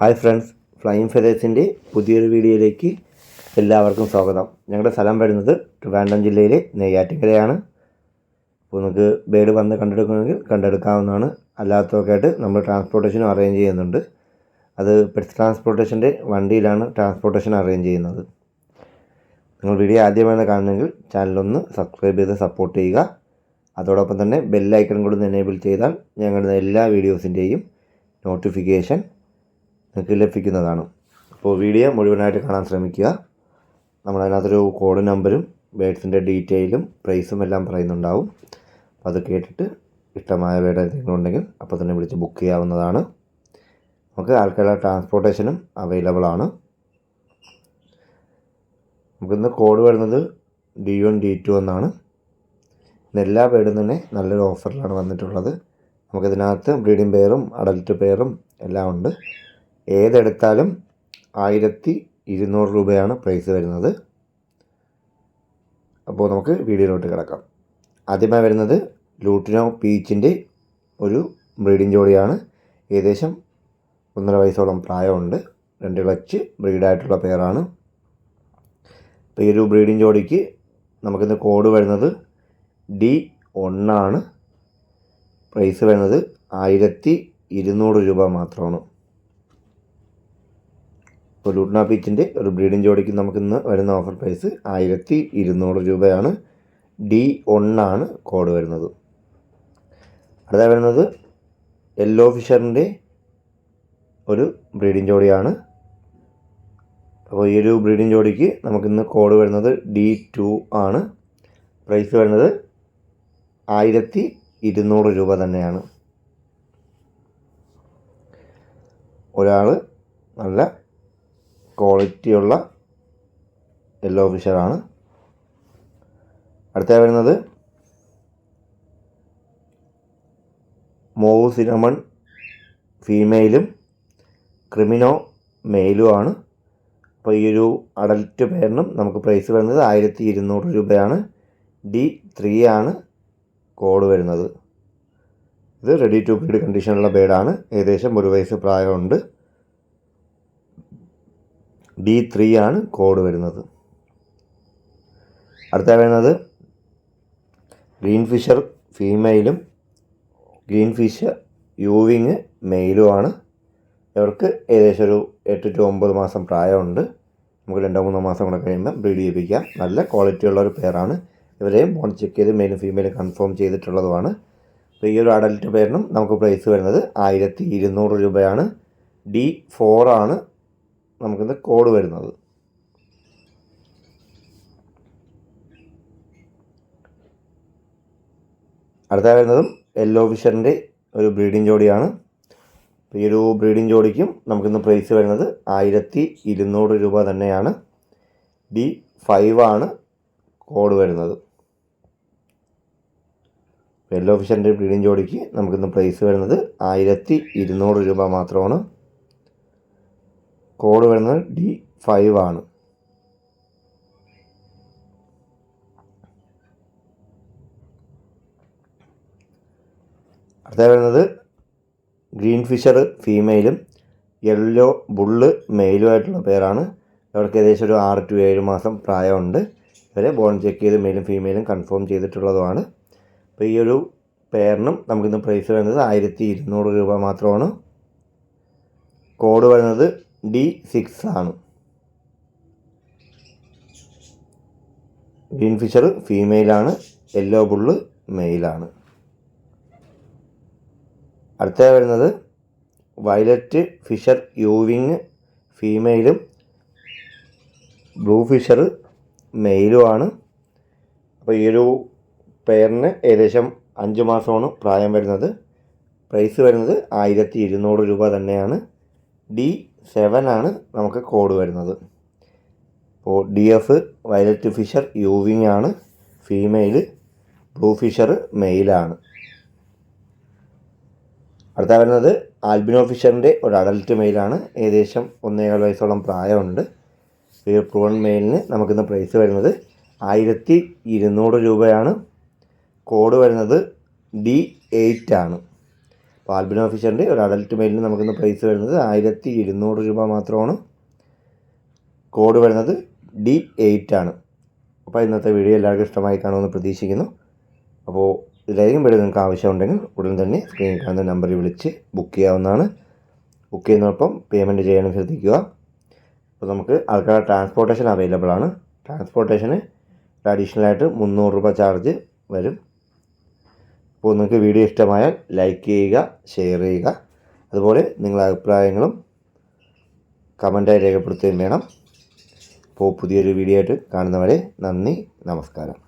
Hi friends flying ഫെതേഴ്സിന്റെ പുതിയൊരു വീഡിയോയിലേക്ക് എല്ലാവർക്കും സ്വാഗതം. ഞങ്ങളുടെ സ്ഥലം വരുന്നത് ട്രിവാൻഡ്രം ജില്ലയിലെ നെയ്യാറ്റിക്കരയാണ് അപ്പോൾ നിങ്ങൾക്ക് ബേഡ് വന്ന് കണ്ടെടുക്കണമെങ്കിൽ കണ്ടെടുക്കാവുന്നതാണ്. അല്ലാത്തവർക്കായിട്ട് നമ്മൾ ട്രാൻസ്പോർട്ടേഷനും അറേഞ്ച് ചെയ്യുന്നുണ്ട്. അത് പെറ്റ്സ് ട്രാൻസ്പോർട്ടേഷന്റെ വണ്ടിയിലാണ് ട്രാൻസ്പോർട്ടേഷൻ അറേഞ്ച് ചെയ്യുന്നത്. നിങ്ങൾ വീഡിയോ ആദ്യമായി കാണുന്നെങ്കിൽ ചാനലൊന്ന് സബ്സ്ക്രൈബ് ചെയ്ത് സപ്പോർട്ട് ചെയ്യുക. അതോടൊപ്പം തന്നെ ബെല്ലൈക്കൺ കൂടി എനേബിൾ ചെയ്താൽ ഞങ്ങളുടെ എല്ലാ വീഡിയോസിന്റെയും നോട്ടിഫിക്കേഷൻ നിങ്ങൾക്ക് ലഭിക്കുന്നതാണ്. അപ്പോൾ വീഡിയോ മുഴുവനായിട്ട് കാണാൻ ശ്രമിക്കുക. നമ്മളതിനകത്തൊരു കോഡ് നമ്പരും ബേഡ്സിന്റെ ഡീറ്റെയിലും പ്രൈസും എല്ലാം പറയുന്നുണ്ടാവും. അപ്പോൾ അത് കേട്ടിട്ട് ഇഷ്ടമായ ബേഡ് എന്തെങ്കിലും ഉണ്ടെങ്കിൽ അപ്പോൾ തന്നെ വിളിച്ച് ബുക്ക് ചെയ്യാവുന്നതാണ്. നമുക്ക് ആൾക്കാരുടെ ട്രാൻസ്പോർട്ടേഷനും അവൈലബിൾ ആണ്. നമുക്കിന്ന് കോഡ് വരുന്നത് ഡി വൺ ഡി ടു എന്നാണ്. എല്ലാ ബേഡും തന്നെ നല്ലൊരു ഓഫറിലാണ് വന്നിട്ടുള്ളത്. നമുക്കിതിനകത്ത് ബ്രീഡിംഗ് പെയറും അഡൽട്ട് പെയറും എല്ലാം ഉണ്ട്. ഏതെടുത്താലും ആയിരത്തി ഇരുന്നൂറ് രൂപയാണ് പ്രൈസ് വരുന്നത്. അപ്പോൾ നമുക്ക് വീഡിയോയിലോട്ട് കിടക്കാം. ആദ്യമായി വരുന്നത് ലൂട്ടിനോ പീച്ചിന്റെ ഒരു ബ്രീഡിംഗ് ജോഡിയാണ്. ഏകദേശം ഒന്നര വയസ്സോളം പ്രായമുണ്ട്. രണ്ട് ക്ലച്ച് ബ്രീഡായിട്ടുള്ള പെയറാണ് അപ്പോൾ ഈ ഒരു ബ്രീഡിംഗ് ജോഡിക്ക് നമുക്കിന്ന് കോഡ് വരുന്നത് ഡി ഒന്നാണ് പ്രൈസ് വരുന്നത് ആയിരത്തി ഇരുന്നൂറ് രൂപ മാത്രമാണ്. ഇപ്പോൾ ലുഡ്നാ പീച്ചിന്റെ ഒരു ബ്രീഡിംഗ് ജോഡിക്ക് നമുക്കിന്ന് വരുന്ന ഓഫർ പ്രൈസ് ആയിരത്തി ഇരുന്നൂറ് രൂപയാണ്. ഡി ഒന്നാണ് കോഡ് വരുന്നത്. അടുത്ത വരുന്നത് യെല്ലോ ഫിഷറിന്റെ ഒരു ബ്രീഡിംഗ് ജോഡിയാണ്. അപ്പോൾ ഈ ഒരു ബ്രീഡിംഗ് ജോഡിക്ക് നമുക്കിന്ന് കോഡ് വരുന്നത് ഡി ടു ആണ്. പ്രൈസ് വരുന്നത് ആയിരത്തി ഇരുന്നൂറ് രൂപ തന്നെയാണ്. ഒരാൾ നല്ല ക്വാളിറ്റിയുള്ള യെല്ലോ ഫിഷറാണ് അടുത്ത വരുന്നത് മോവ് സിനമൺ ഫീമെയിലും ക്രിമിനോ മെയിലുമാണ് അപ്പോൾ ഈ ഒരു അഡൽറ്റ് പേരിനും നമുക്ക് പ്രൈസ് വരുന്നത് ആയിരത്തി ഇരുന്നൂറ് രൂപയാണ്. ഡി ത്രീ ആണ് കോഡ് വരുന്നത്. ഇത് റെഡി ടു ബ്രീഡ് കണ്ടീഷനുള്ള ബേഡാണ് ഏകദേശം ഒരു വയസ്സ് പ്രായമുണ്ട്. ഡി ത്രീ ആണ് കോഡ് വരുന്നത്. അടുത്ത വരുന്നത് ഗ്രീൻ ഫിഷർ ഫീമെയിലും ഗ്രീൻ ഫിഷ് യൂവിങ് മെയിലുമാണ് ഇവർക്ക് ഏകദേശം ഒരു എട്ട് ടു ഒമ്പത് മാസം പ്രായമുണ്ട്. നമുക്ക് രണ്ടോ മൂന്നോ മാസം കൂടെ കഴിയുമ്പോൾ ബ്രീഡ് ചെയ്യിപ്പിക്കാം. നല്ല ക്വാളിറ്റി ഉള്ള ഒരു പെയറാണ് ഇവരെയും ബോൺ ചെക്ക് ചെയ്ത് മെയിലും ഫീമെയിലും കൺഫേം ചെയ്തിട്ടുള്ളതുമാണ്. അപ്പോൾ ഈ ഒരു അഡൽട്ട് പേരിനും നമുക്ക് പ്രൈസ് വരുന്നത് ആയിരത്തി ഇരുന്നൂറ് രൂപയാണ്. ഡി ഫോറാണ് നമുക്കിന്ന് കോഡ് വരുന്നത്. അടുത്ത വരുന്നതും യെല്ലോ ഫിഷറിന്റെ ഒരു ബ്രീഡിംഗ് ജോഡിയാണ്. ഈ ഒരു ബ്രീഡിംഗ് ജോഡിക്കും നമുക്കിന്ന് പ്രൈസ് വരുന്നത് ആയിരത്തി ഇരുന്നൂറ് രൂപ തന്നെയാണ്. ഡി ഫൈവ് ആണ് കോഡ് വരുന്നത്. യെല്ലോ ഫിഷറിന്റെ ബ്രീഡിംഗ് ജോഡിക്ക് നമുക്കിന്ന് പ്രൈസ് വരുന്നത് ആയിരത്തി ഇരുന്നൂറ് രൂപ മാത്രമാണ്. കോഡ് വരുന്നത് ഡി ഫൈവ് ആണ്. അടുത്ത വരുന്നത് ഗ്രീൻ ഫിഷർ ഫീമെയിലും യെല്ലോ ബുള്ള് മെയിലുമായിട്ടുള്ള പേരാണ് ഇവർക്ക് ഏകദേശം ഒരു ആറ് ടു ഏഴ് മാസം പ്രായമുണ്ട്. ഇവരെ ബോൺ ചെക്ക് ചെയ്ത് മെയിലും ഫീമെയിലും കൺഫേം ചെയ്തിട്ടുള്ളതുമാണ്. അപ്പോൾ ഈ ഒരു പേരിനും നമുക്കിന്ന് പ്രൈസ് വരുന്നത് ആയിരത്തി ഇരുന്നൂറ് രൂപ മാത്രമാണ്. കോഡ് വരുന്നത് ഡി സിക്സ് ആണ്. ഗ്രീൻ ഫിഷർ ഫീമെയിലാണ് യെല്ലോ ബുള്ള് മെയിലാണ് അടുത്ത വരുന്നത് വയലറ്റ് ഫിഷർ യൂവിങ് ഫീമെയിലും ബ്ലൂ ഫിഷർ മെയിലുമാണ് അപ്പോൾ ഈ ഒരു പെയറിന് ഏകദേശം അഞ്ച് മാസമാണ് പ്രായം വരുന്നത്. പ്രൈസ് വരുന്നത് ആയിരത്തി ഇരുന്നൂറ് രൂപ തന്നെയാണ്. ഡി സെവൻ ആണ് നമുക്ക് കോഡ് വരുന്നത്. അപ്പോൾ D F violet Fischer euwing ആണ്. ഫീമെയിൽ ബ്ലൂ ഫിഷർ മെയിലാണ് അടുത്ത വരുന്നത് ആൽബിനോ ഫിഷറിന്റെ ഒരു അഡൽട്ട് മെയിലാണ് ഏകദേശം ഒന്നേകാൽ വയസ്സോളം പ്രായമുണ്ട്. ഈ പ്രൂൺ മെയിലിന് നമുക്കിന്ന് പ്രൈസ് വരുന്നത് ആയിരത്തി ഇരുന്നൂറ് രൂപയാണ്. കോഡ് വരുന്നത് ഡി എയ്റ്റ് ആണ്. അപ്പോൾ ആൽബിനോ ഓഫീസറിന്റെ ഒരു അഡൽട്ട് മെയിലിന് നമുക്കിന്ന് പ്രൈസ് വരുന്നത് ആയിരത്തി ഇരുന്നൂറ് രൂപ മാത്രമാണ്. കോഡ് വരുന്നത് ഡി എയ്റ്റ് ആണ്. അപ്പോൾ ഇന്നത്തെ വീഡിയോ എല്ലാവർക്കും ഇഷ്ടമായി കാണുമെന്ന് പ്രതീക്ഷിക്കുന്നു. അപ്പോൾ ഇതിലേതെങ്കിലും വീഡിയോ നിങ്ങൾക്ക് ആവശ്യമുണ്ടെങ്കിൽ ഉടൻ തന്നെ സ്ക്രീനിൽ കാണുന്ന നമ്പറിൽ വിളിച്ച് ബുക്ക് ചെയ്യാവുന്നതാണ്. ബുക്ക് ചെയ്യുന്നതോടൊപ്പം പേയ്മെന്റ് ചെയ്യാനും ശ്രദ്ധിക്കുക. അപ്പോൾ നമുക്ക് ആൾക്കാരുടെ ട്രാൻസ്പോർട്ടേഷൻ അവൈലബിൾ ആണ്. ട്രാൻസ്പോർട്ടേഷന് അഡീഷണലായിട്ട് മുന്നൂറ് രൂപ ചാർജ് വരും. അപ്പോൾ നിങ്ങൾക്ക് വീഡിയോ ഇഷ്ടമായാൽ ലൈക്ക് ചെയ്യുക ഷെയർ ചെയ്യുക. അതുപോലെ നിങ്ങളുടെ അഭിപ്രായങ്ങളും കമന്റായി രേഖപ്പെടുത്തുകയും വേണം. അപ്പോൾ പുതിയൊരു വീഡിയോ ആയിട്ട് കാണുന്നവരെ നന്ദി നമസ്കാരം.